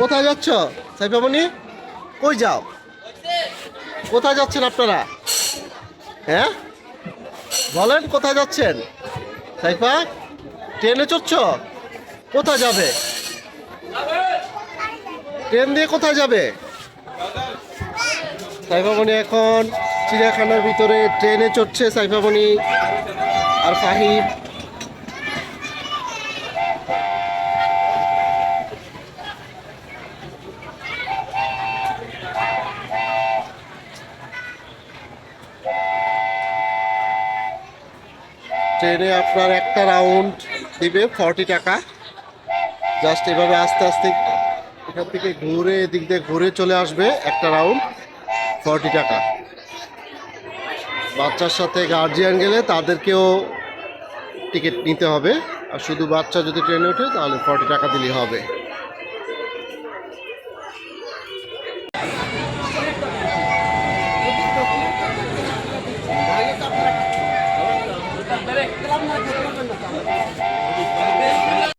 কোথায় যাচ্ছ, সাইফামণি? কই যাও? কোথায় যাচ্ছেন আপনারা? হ্যাঁ? বলেন, কোথায় যাচ্ছেন? সাইফা, ট্রেনে চড়ছ? কোথায় যাবে? ট্রেন দিয়ে কোথায় যাবে? সাইফামণি এখন চিড়িয়াখানার ভিতরে ট্রেনে চড়ছে সাইফামণি আর ফাহিম। ট্রেনে আপনার একটা রাউন্ড দিবে ফর্টি টাকা। জাস্ট এভাবে আস্তে আস্তে এখান থেকে ঘুরে, এদিক দিয়ে ঘুরে চলে আসবে একটা রাউন্ড ফর্টি টাকা। বাচ্চার সাথে গার্জিয়ান গেলে তাদেরকেও টিকিট নিতে হবে। আর শুধু বাচ্চা যদি ট্রেনে ওঠে, তাহলে ফর্টি টাকা দিলেই হবে। Reklamla götürdünüz ama.